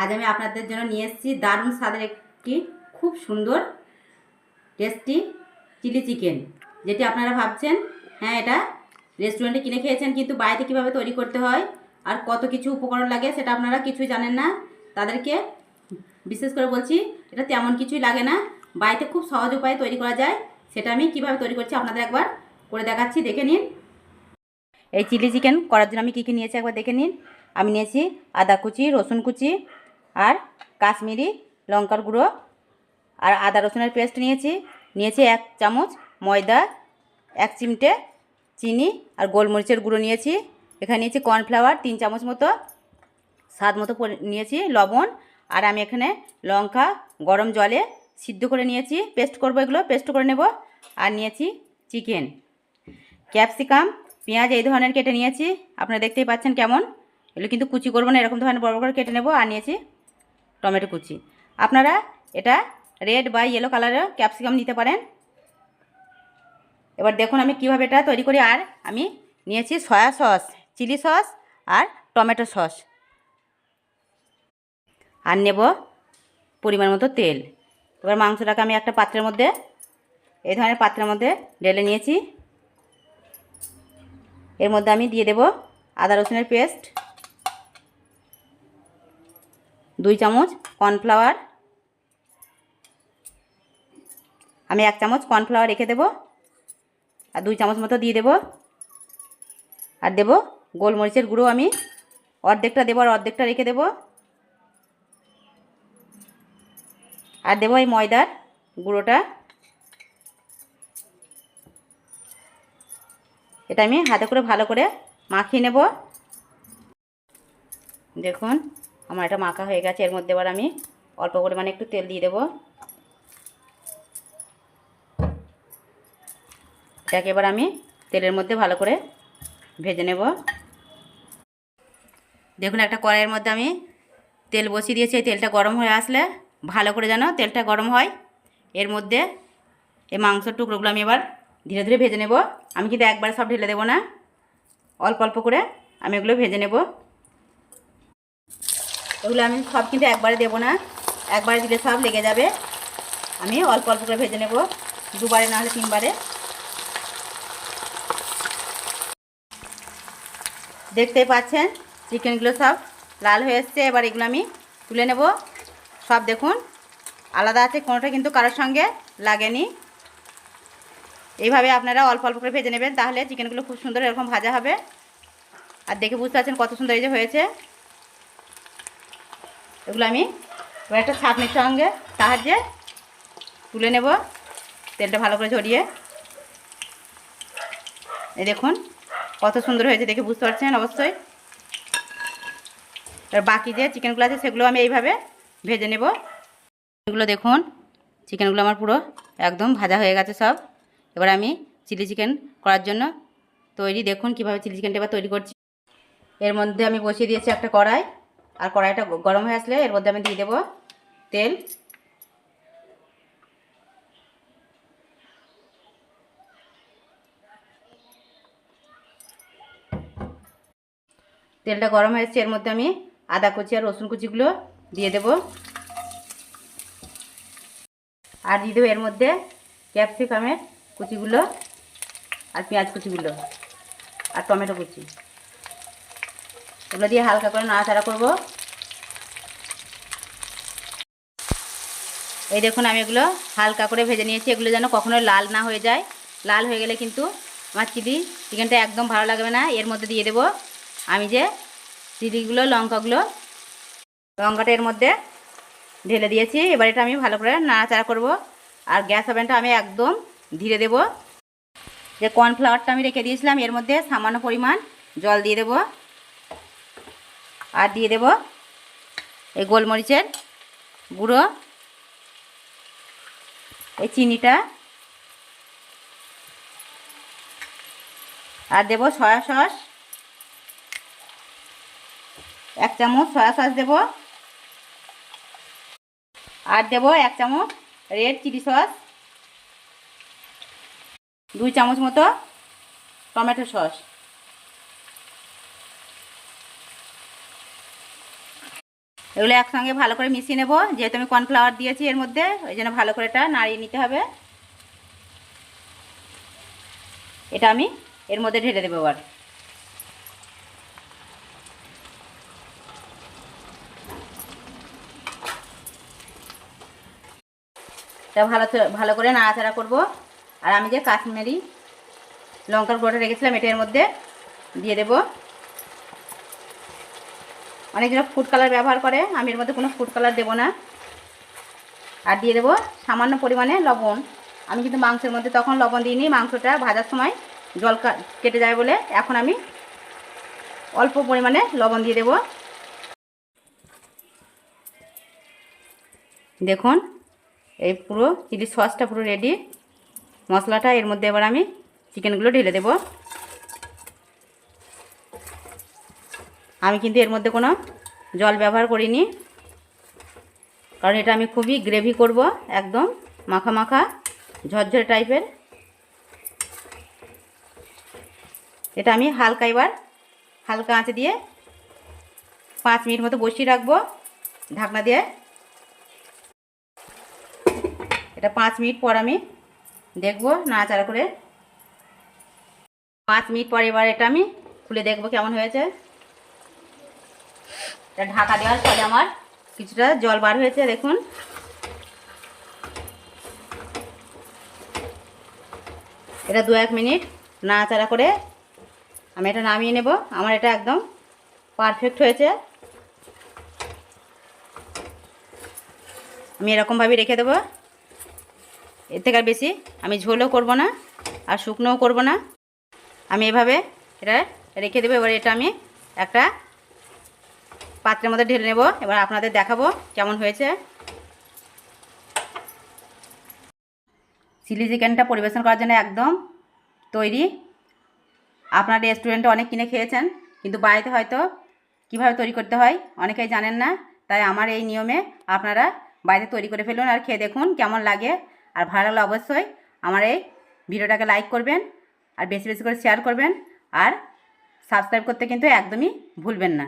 আজ আমি আপনাদের জন্য নিয়ে এসেছি দারুণ স্বাদের একটি খুব সুন্দর টেস্টি চিলি চিকেন যেটি আপনারা ভাবছেন হ্যাঁ এটা রেস্টুরেন্টে কিনে খেয়েছেন, কিন্তু বাড়িতে কীভাবে তৈরি করতে হয় আর কত কিছু উপকরণ লাগে সেটা আপনারা কিছুই জানেন না। তাদেরকে বিশেষ করে বলছি, এটা তেমন কিছুই লাগে না। বাড়িতে খুব সহজ উপায়ে তৈরি করা যায়, সেটা আমি কীভাবে তৈরি করছি আপনাদের একবার করে দেখাচ্ছি, দেখে নিন। এই চিলি চিকেন করার জন্য আমি কী কী নিয়েছি একবার দেখে নিন। আমি নিয়েছি আদা কুচি, রসুন কুচি আর কাশ্মীরি লঙ্কার গুঁড়ো আর আদা রসুনের পেস্ট নিয়েছি। নিয়েছি এক চামচ ময়দা, এক চিমটে চিনি আর গোলমরিচের গুঁড়ো নিয়েছি। এখানে নিয়েছি কর্নফ্লাওয়ার তিন চামচ মতো। স্বাদ মতো নিয়েছি লবণ। আর আমি এখানে লঙ্কা গরম জলে সিদ্ধ করে নিয়েছি। পেস্ট করব এগুলো, পেস্ট করে নেব। আর নিয়েছি চিকেন। ক্যাপসিকাম, পেঁয়াজ এই ধরনের কেটে নিয়েছি। আপনারা দেখতেই পাচ্ছেন কেমন। এগুলো কিন্তু কুচি করব না, এরকম ধরনের বড় বড় করে কেটে নেব। আর নিয়েছি টমেটো কুচি। আপনারা এটা রেড বা ইয়েলো কালারের ক্যাপসিকাম নিতে পারেন। এবার দেখুন আমি কীভাবে এটা তৈরি করি। আর আমি নিয়েছি সয়া সস চিলি সস আর টমেটো সস আর নেব পরিমাণ মতো তেল। এবার মাংসটাকে আমি একটা পাত্রের মধ্যে, এই ধরনের পাত্রের মধ্যে ঢেলে নিয়েছি। এর মধ্যে আমি দিয়ে দেব আদা রসুনের পেস্ট দুই চামচ কর্নফ্লাওয়ার। আমি এক চামচ কর্নফ্লাওয়ার রেখে দেব। আর দুই চামচ মতো দিয়ে দেব। আর দেব গোলমরিচের গুঁড়ো আমি। অর্ধেকটা দেবো আর অর্ধেকটা রেখে দেব। আর দেবো এই ময়দার গুঁড়োটা। এটা আমি হাতে করে ভালো করে মাখিয়ে নেব। দেখুন। আমার এটা মাখা হয়ে গেছে, এর মধ্যে এবার আমি অল্প পরিমাণে একটু তেল দিয়ে দেবো। এটাকে এবার আমি তেলের মধ্যে ভালো করে ভেজে নেব। দেখুন, একটা কড়াইয়ের মধ্যে আমি তেল বসিয়ে দিয়েছি, এই তেলটা গরম হয়ে আসলে ভালো করে যেন তেলটা গরম হয়। এর মধ্যে এই মাংসের টুকরোগুলো আমি এবার ধীরে ধীরে ভেজে নেব। আমি কিন্তু একবারে সব ঢেলে দেবো না, অল্প অল্প করে আমি এগুলো ভেজে নেব। এগুলো আমি সব কিন্তু একবারে দেবো না। একবারে দিলে সব লেগে যাবে। আমি অল্প অল্প করে ভেজে নেব। দুবারে না হলে তিনবারে। দেখতেই পাচ্ছেন, চিকেনগুলো সব লাল হয়ে এসছে। এবার এগুলো আমি তুলে নেব। সব দেখুন, আলাদা আছে, কোনোটা কিন্তু কারোর সঙ্গে লাগেনি। এইভাবে আপনারা অল্প অল্প করে ভেজে নেবেন, তাহলে চিকেনগুলো খুব সুন্দর এরকম ভাজা হবে। আর দেখে বুঝতে পারছেন কত সুন্দর এই যে হয়েছে। এগুলো আমি এবার একটা ছাঁকনির সঙ্গে সাহায্যে তুলে নেব। তেলটা ভালো করে ঝরিয়ে। এই দেখুন কত সুন্দর হয়েছে দেখে বুঝতে পারছেন অবশ্যই। আর বাকি যে চিকেনগুলো আছে সেগুলো আমি এইভাবে ভেজে নেব। এগুলো দেখুন, চিকেনগুলো আমার পুরো একদম ভাজা হয়ে গেছে সব। এবার আমি চিলি চিকেন করার জন্য তৈরি, দেখুন কীভাবে চিলি চিকেনটা এবার তৈরি করছি। এর মধ্যে আমি বসিয়ে দিয়েছি একটা কড়াই। আর কড়াইটা গরম হয়ে আসলে এর মধ্যে আমি দিয়ে দেবো তেল। তেলটা গরম হয়েছে এর মধ্যে আমি আদা কুচি আর রসুন কুচিগুলো দিয়ে দেব। আর দিয়ে দেবো এর মধ্যে ক্যাপসিকামের কুচিগুলো আর পেঁয়াজ কুচিগুলো আর টমেটো কুচি। এগুলো দিয়ে হালকা করে নাড়াচাড়া করব। এই দেখুন, আমি এগুলো হালকা করে ভেজে নিয়েছি। এগুলো যেন কখনো লাল না হয়ে যায়। লাল হয়ে গেলে কিন্তু আমার চিলি চিকেনটা একদম ভালো লাগবে না। এর মধ্যে দিয়ে দেব আমি যে চিলিগুলো, লঙ্কাগুলো। লঙ্কাটা এর মধ্যে ঢেলে দিয়েছি। এবার এটা আমি ভালো করে নাড়াচাড়া করব। আর গ্যাস ওভেনটা আমি একদম ধীরে দেব। যে কর্নফ্লাওয়ারটা আমি রেখে দিয়েছিলাম, এর মধ্যে সামান্য পরিমাণ জল দিয়ে দেব। আর দিয়ে দেব এই গোলমরিচের গুঁড়ো। এই চিনিটা। আর দেব সয়া সস। এক চামচ সয়া সস দেব। আর দেব এক চামচ রেড চিলি সস। দুই চামচ মতো টমেটো সস। এগুলো একসঙ্গে ভালো করে মিশিয়ে নেব। যেহেতু আমি কর্নফ্লাওয়ার দিয়েছি এর মধ্যে, ওই জন্য ভালো করে এটা নাড়িয়ে নিতে হবে। এটা আমি এর মধ্যে ঢেলে দেবো আবার এটা ভালো ভালো করে নাড়াচাড়া করব। আর আমি যে কাশ্মীরি লঙ্কার গুঁড়োটা রেখেছিলাম, এটা এর মধ্যে দিয়ে দেব। অনেকজন ফুড কালার ব্যবহার করে। আমি এর মধ্যে কোনো ফুড কালার দেবো না। আর দিয়ে দেবো সামান্য পরিমাণে লবণ। আমি কিন্তু মাংসের মধ্যে তখন লবণ দিইনি, মাংসটা ভাজার সময় জল কেটে যায় বলে এখন আমি অল্প পরিমাণে লবণ দিয়ে দেব। দেখুন, এই পুরো চিলি সসটা পুরো রেডি মশলাটা এর মধ্যে এবার আমি চিকেনগুলো ঢেলে দেব। আমি কিন্তু এর মধ্যে কোনো জল ব্যবহার করিনি। কারণ এটা আমি খুবই গ্রেভি করব, একদম মাখা মাখা, ঝরঝরে টাইপের এটা আমি হালকা এবার, হালকা আঁচে দিয়ে পাঁচ মিনিট মতো বসিয়ে রাখব, ঢাকনা দিয়ে। এটা পাঁচ মিনিট পর আমি দেখব, নাড়াচাড়া করে। পাঁচ মিনিট পর এবার এটা আমি খুলে দেখব কেমন হয়েছে। এটা ঢাকা দেওয়ার ফলে আমার কিছুটা জল বার হয়েছে, দেখুন। এটা দু এক মিনিট নাড়াচাড়া করে আমি এটা নামিয়ে নেব। আমার এটা একদম পারফেক্ট হয়েছে। আমি এরকমভাবে রেখে দেবো। এর থেকে আর বেশি আমি ঝোলও করব না আর শুকনোও করব না। আমি এভাবে এটা রেখে দেবো। এবার এটা আমি একটা পাত্রের মধ্যে ঢেলে নেব। এবার আপনাদের দেখাবো কেমন হয়েছে। চিলি চিকেনটা পরিবেশন করার জন্য একদম তৈরি। আপনার রেস্টুরেন্টে অনেক কিনে খেয়েছেন, কিন্তু বাড়িতে হয়তো কীভাবে তৈরি করতে হয় অনেকেই জানেন না। তাই আমার এই নিয়মে আপনারা বাড়িতে তৈরি করে ফেলুন আর খেয়ে দেখুন কেমন লাগে। আর ভালো লাগলে অবশ্যই আমার এই ভিডিওটাকে লাইক করবেন আর বেশি বেশি করে শেয়ার করবেন। আর সাবস্ক্রাইব করতে কিন্তু একদমই ভুলবেন না।